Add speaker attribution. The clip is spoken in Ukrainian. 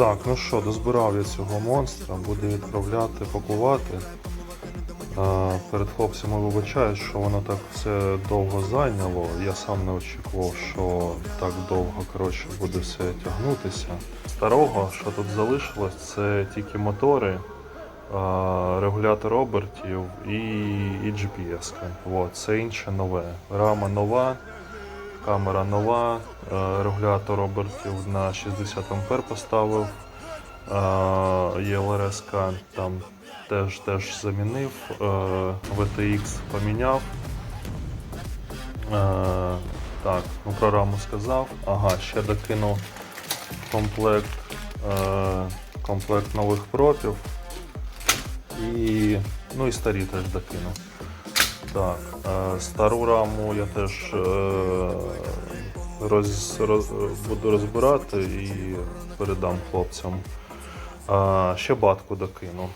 Speaker 1: Так, ну що, дозбирав я цього монстра, буду відправляти, пакувати. Перед хлопцями вибачаю, що воно так все довго зайняло. Я сам не очікував, що так довго коротше, буде все тягнутися. Старого, що тут залишилось, це тільки мотори, регулятор обертів і, і GPS. Це інше нове. Рама нова, камера нова, е, регулятор обертів на 60 А поставив. Е, ЄЛРС там теж, теж замінив, VTX поміняв. Е, Так, ну про раму сказав. Ага, ще докинув комплект, комплект нових пропів. І, ну і старі теж докинув. Так, е, стару раму я теж е, роз, роз, буду розбирати і передам хлопцям. Ще батку докину.